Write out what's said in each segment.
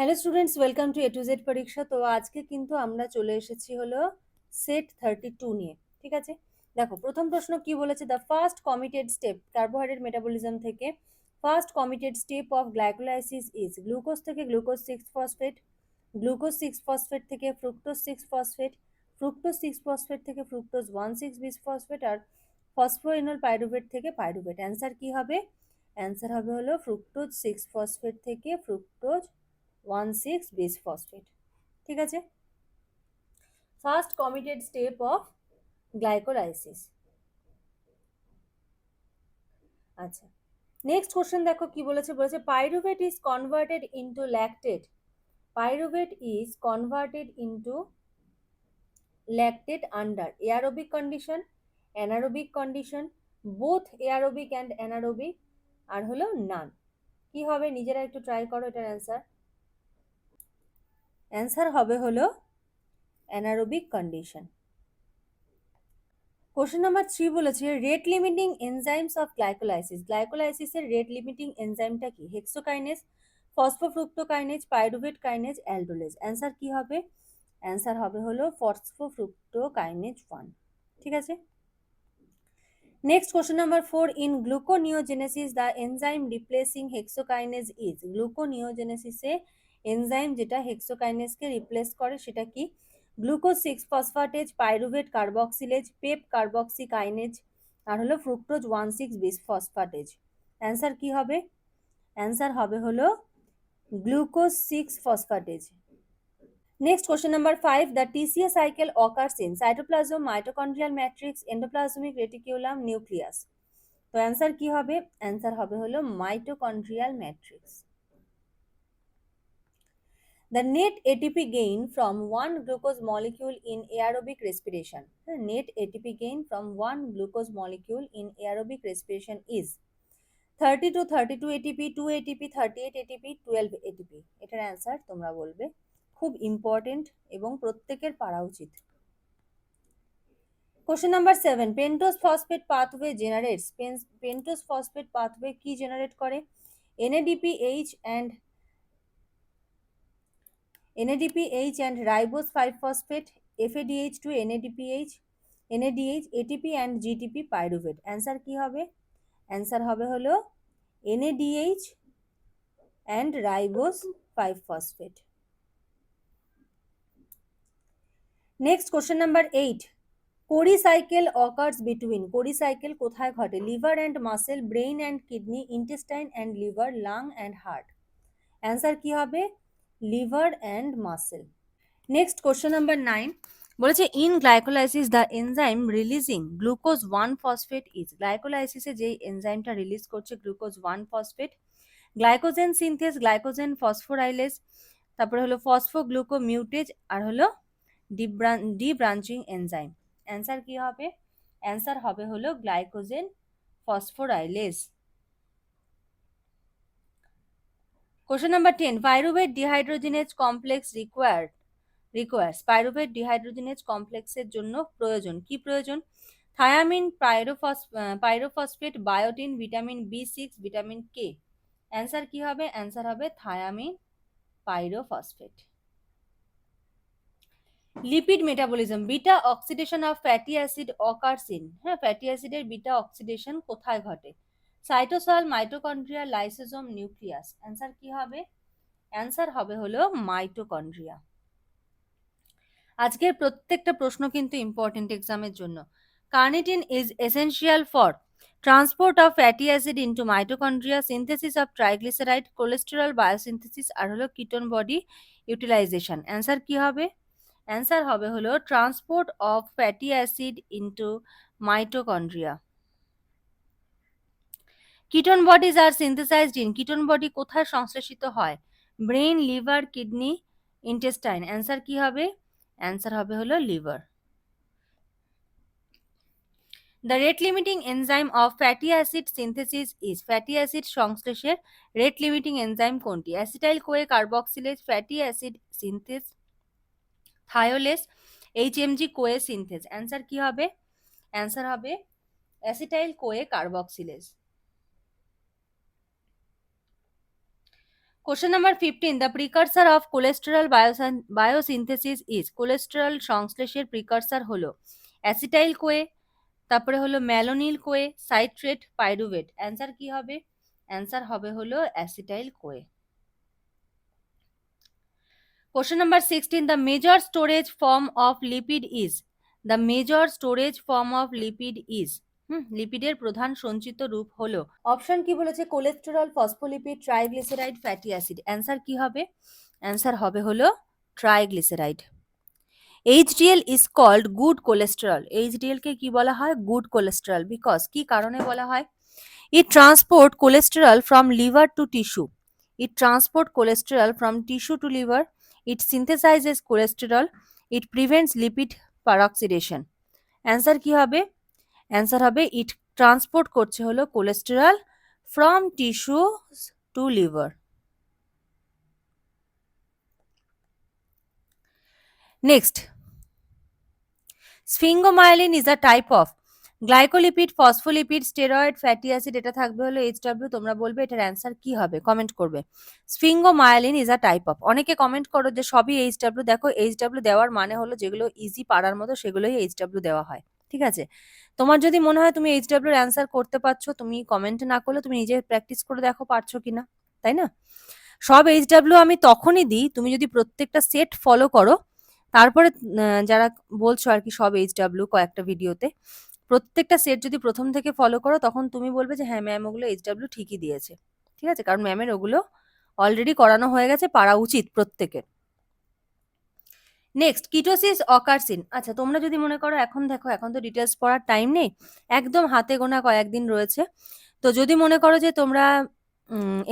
Hello students, welcome to A to Z পরীক্ষা। তো আজকে কিন্তু আমরা চলে এসেছি হলো সেট থার্টি টু নিয়ে, ঠিক আছে? দেখো, প্রথম প্রশ্ন কি বলেছে? The first committed step carbohydrate metabolism থেকে first committed step of glycolysis is glucose থেকে glucose six phosphate glucose six phosphate থেকে fructose six phosphate fructose six phosphate থেকে fructose one six bis phosphate আর ফসফোইনল পাইরুভেট থেকে pyruvate answer কি হবে? Answer হবে হলো fructose six phosphate থেকে fructose one six bis phosphate ঠিক আছে? First committed step of glycolysis আচ্ছা নেক্সট কোশ্চেন দেখো কি বলেছে? বলেছে pyruvate is converted into lactate pyruvate is converted into lactate under aerobic condition anaerobic condition both aerobic and anaerobic আর হলো none কি হবে? নিজেরা একটু ট্রাই করো এটার অ্যান্সার অ্যান্সার হবে হলো anaerobic condition question number three বলেছে rate limiting enzymes of glycolysis গ্লাইকোলাইসিসের rate limiting এনজাইমটা কি? Hexokinase phosphofructokinase pyruvate kinase aldolase answer কি হবে? অ্যান্সার হবে হলো ফসফোফ্রুক্টোকাইনেজ ওয়ান ঠিক আছে? Next question number four in gluconeogenesis the enzyme replacing hexokinase is গ্লুকোনিওজেনেসিসে enzyme যেটা হেক্সোকাইনেজকে রিপ্লেস করে সেটা কি? Glucose six phosphatase pyruvate carboxylase PEP carboxy kinase আর হলো fructose one six bis phosphatase answer কি হবে? অ্যান্সার হবে হলো glucose six phosphatase next question number five the TCA cycle occurs in cytoplasm mitochondrial matrix endoplasmic reticulum nucleus তো answer কি হবে? Answer হবে হলো mitochondrial matrix the net ATP gain from one glucose molecule in aerobic respiration. The net ATP gain from one glucose molecule in aerobic respiration is 30 to 32 ATP, 2 ATP, 38 ATP, 12 ATP. এটার answer তোমরা বলবে খুব important এবং প্রত্যেকের পারা উচিত question number seven pentose phosphate pathway generates pentose phosphate pathway কি generate করে NADP H and NADPH and ribose 5-phosphate, FADH2, NADPH, NADH, ATP and GTP pyruvate. Answer কি হবে? অ্যান্সার হবে হলো NADH and ribose 5-phosphate. Next question number eight Cori cycle occurs between Cori cycle কোথায় ঘটে? Liver and muscle brain and kidney intestine and liver lung and heart answer কি হবে? Liver and muscle next question number nine বলেছে in glycolysis the enzyme releasing glucose one phosphate is গ্লাইকোলাইসিসে যেই এনজাইমটা release করছে glucose one phosphate glycogen synthase glycogen phosphorylase তারপরে হলো ফসফোগ্লুকো মিউটেজ আর হলো ডি ব্রাঞ্চিং এনজাইম অ্যান্সার কি হবে? অ্যান্সার হবে হলো glycogen phosphorylase Question number 10. Pyruvate dehydrogenase complex required, requires pyruvate dehydrogenase কমপ্লেক্সের জন্য প্রয়োজন। কি প্রয়োজন? Thiamine pyrophos pyrophosphate biotin vitamin B six vitamin K answer কি হবে? অ্যান্সার হবে thiamine pyrophosphate lipid metabolism beta oxidation of fatty acid occurs in হ্যাঁ fatty অ্যাসিডের বিটা অক্সিডেশন কোথায় ঘটে? Cytosol mitochondria lysosome nucleus answer কি হবে? অ্যান্সার হবে হলো মাইটোকন্ড্রিয়া আজকের প্রত্যেকটা প্রশ্ন কিন্তু ইম্পর্টেন্ট এক্সামের জন্য। Carnitine is essential for transport of fatty acid into mitochondria synthesis of triglyceride cholesterol biosynthesis আর হলো কিটোন বডি ইউটিলাইজেশন অ্যান্সার কি হবে? অ্যান্সার হবে হলো transport of fatty acid into mitochondria ketone bodies are synthesized in ketone body কোথায় সংশ্লেষিত হয়? Brain liver kidney intestine answer কি হবে? অ্যান্সার হবে হলো liver the rate limiting enzyme of fatty acid synthesis is fatty acid সংশ্লেষের rate limiting enzyme কোনটি? Acetyl CoA carboxylase fatty acid synthase thiolase HMG CoA synthase answer কি হবে? Answer হবে acetyl CoA carboxylase question number fifteen the precursor of cholesterol biosynthesis is cholesterol সংশ্লেষের precursor হলো acetyl CoA তারপরে হলো malonyl CoA citrate pyruvate answer কি হবে? Answer হবে হলো acetyl CoA question number sixteen the major storage form of lipid is the major storage form of lipid is hmm, লিপিডের প্রধান সঞ্চিত রূপ হলো। অপশন কি বলেছে? Cholesterol phospholipid triglyceride fatty acid answer কি হবে? অ্যান্সার হবে হলো triglyceride HDL is called good cholesterol HDL কে কি বলা হয়? গুড কোলেস্টেরল বিকজ কি কারণে বলা হয়? It transport cholesterol from liver to tissue it transport cholesterol from tissue to liver it synthesizes cholesterol it prevents lipid peroxidation answer কি হবে? Answer হবে ইট ট্রান্সপোর্ট করছে হলো cholesterol from tissue to liver next sphingomyelin is a type of glycolipid phospholipid steroid fatty acid এটা থাকবে হলো HW তোমরা বলবে এটার অ্যান্সার কি হবে? কমেন্ট করবে। Sphingomyelin is a type of অনেকে কমেন্ট করো যে সবই এইচডব্লিউ দেখো এইচডব্লিউ দেওয়ার মানে হলো যেগুলো ইজি পারার মতো সেগুলোই এইচডব্লিউ দেওয়া হয়। ঠিক আছে? তোমার যদি মনে হয় তুমি এইচডব্লিউর অ্যান্সার করতে পারছ, তুমি কমেন্ট না করলে তুমি নিজে প্র্যাকটিস করে দেখো পারছ কিনা, তাই না? সব এইচডব্লিউ আমি তখনই দিই, তুমি যদি প্রত্যেকটা সেট ফলো করো, তারপরে যারা বলছো আর কি সব এইচডব্লিউ কয়েকটা ভিডিওতে প্রত্যেকটা সেট যদি প্রথম থেকে ফলো করো, তখন তুমি বলবে যে হ্যাঁ ম্যাম ওগুলো এইচডব্লিউ ঠিকই দিয়েছে, ঠিক আছে? কারণ ম্যামের ওগুলো অলরেডি করানো হয়ে গেছে, পারা উচিত প্রত্যেকের। নেক্সট কিটোসিস অকারসিন আচ্ছা তোমরা যদি মনে করো এখন দেখো, এখন তো ডিটেলস পড়ার টাইম নেই, একদম হাতে গোনা কয়েকদিন রয়েছে। তো যদি মনে করো যে তোমরা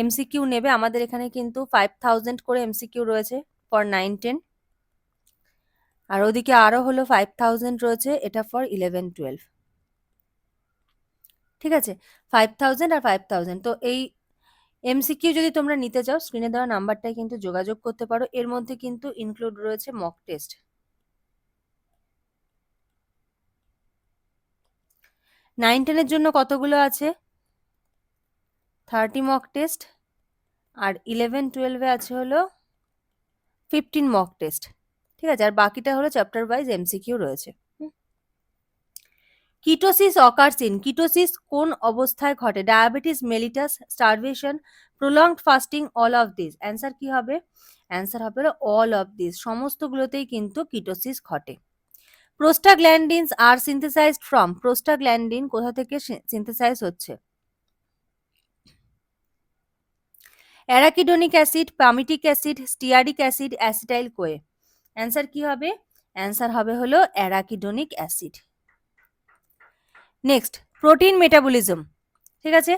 এমসিকিউ নেবে, আমাদের এখানে কিন্তু ফাইভ থাউজেন্ড করে এমসিকিউ রয়েছে ফর নাইন টেন আর ওদিকে আরও হলো ফাইভ থাউজেন্ড রয়েছে, এটা ফর ইলেভেন টুয়েলভ ঠিক আছে? ফাইভ থাউজেন্ড আর ফাইভ থাউজেন্ড তো এই এমসিকিউ যদি তোমরা নিতে চাও স্ক্রিনে দেওয়া নাম্বারটায় কিন্তু যোগাযোগ করতে পারো। এর মধ্যে কিন্তু ইনক্লুড রয়েছে মক টেস্ট নাইন টেনের জন্য কতগুলো আছে? থার্টি মক টেস্ট আর ইলেভেন টুয়েলভে আছে হলো ফিফটিন মক টেস্ট ঠিক আছে? আর বাকিটা হলো চ্যাপ্টার ওয়াইজ এমসিকিউ রয়েছে। কিটোসিস অকারসিন কিটোসিস কোন অবস্থায় ঘটে? Diabetes mellitus starvation prolonged fasting all of this answer কি হবে? অ্যান্সার হবে অল অফ দিস সমস্তগুলোতেই কিন্তু কিটোসিস ঘটে। Prostaglandins are synthesized from prostaglandin কোথা থেকে সিনথেসাইজ হচ্ছে? Arachidonic acid palmitic acid stearic acid acetyl CoA answer কি হবে? অ্যান্সার হবে হলো arachidonic acid next protein metabolism ঠিক আছে?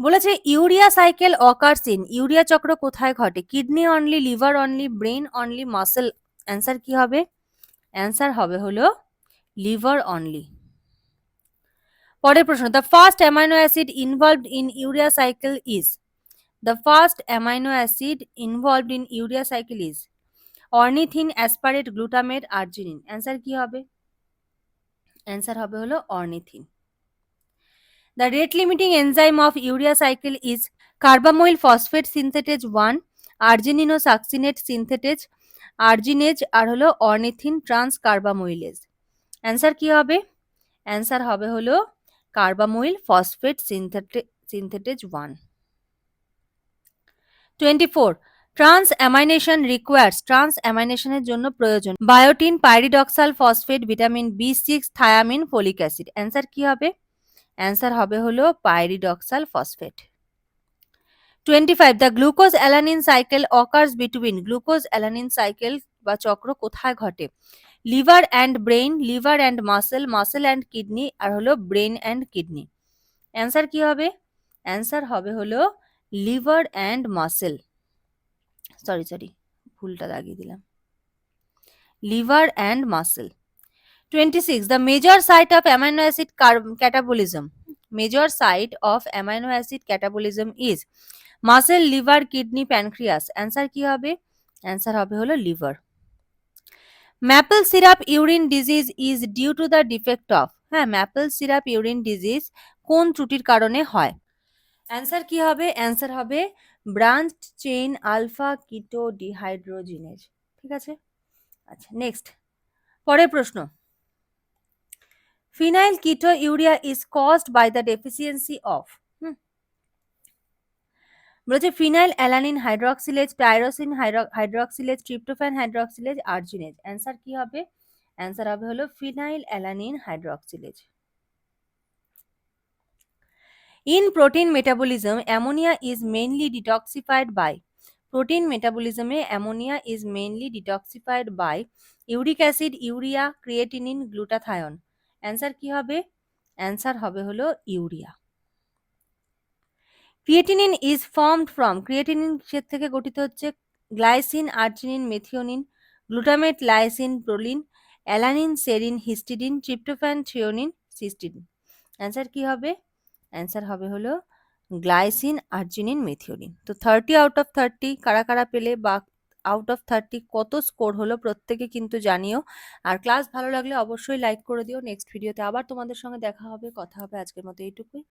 বলেছে urea cycle occurs in urea চক্র কোথায় ঘটে? Kidney only liver only brain only muscle answer কি হবে? অ্যান্সার হবে হলো লিভার অনলি পরের প্রশ্ন the first amino acid involved in urea cycle is the first amino acid involved in urea cycle is ornithine aspartate glutamate arginine answer কি হবে? Answer হবে হলো ornithine rate limiting enzyme of urea cycle is carbamoyl phosphate synthetase one argininosuccinate synthetase arginase আর হলো transcarbamoylase answer কি হবে? Answer হবে হলো carbamoyl phosphate synthetase one twenty transamination requires trans অ্যামাইনেশনের জন্য প্রয়োজন। Biotin pyridoxal phosphate vitamin B six thiamine folic acid answer কি হবে? অ্যান্সার হবে হলো pyridoxal phosphate twenty five the glucose alanine cycle occurs between glucose alanine cycle বা চক্র কোথায় ঘটে? Liver and brain liver and muscle muscle and kidney আর হলো brain and kidney answer কি হবে? অ্যান্সার হবে হলো liver and muscle sorry sorry ভুলটা দাগিয়ে দিলাম. Liver and muscle twenty six the major site of amino acid catabolism major site of amino acid catabolism is muscle liver kidney pancreas answer কি হবে? Answer হবে হলো liver maple syrup urine disease is due to the defect of হ্যাঁ maple syrup urine disease কোন ত্রুটির কারণে হয়? Answer কি হবে? অ্যান্সার হবে branched chain alpha keto dehydrogenase ঠিক আছে? আচ্ছা নেক্সট পরের প্রশ্ন। Phenylketonuria is caused by the deficiency of বলেছে phenylalanine hydroxylase tyrosine hydroxylase tryptophan hydroxylase arginase answer কি হবে? অ্যান্সার হবে হলো phenylalanine hydroxylase in protein metabolism ammonia is mainly detoxified by protein মেটাবলিজমে ammonia is mainly detoxified by uric acid urea creatinine glutathione answer কি হবে? Answer হবে হলো urea creatinine is formed from creatinine থেকে গঠিত হচ্ছে glycine arginine methionine glutamate lysine proline alanine serine histidine tryptophan threonine cytidine answer কি হবে? Answer হবে হলো গ্লাইসিন আর্জিনিন মেথিওনিন তো থার্টি আউট অফ থার্টি কারা কারা পেলে বা আউট অফ থার্টি কত স্কোর হলো প্রত্যেকে কিন্তু জানিও। আর ক্লাস ভালো লাগলে অবশ্যই লাইক করে দিও। নেক্সট ভিডিওতে আবার তোমাদের সঙ্গে দেখা হবে। কথা হবে আজকের মতো এইটুকুই।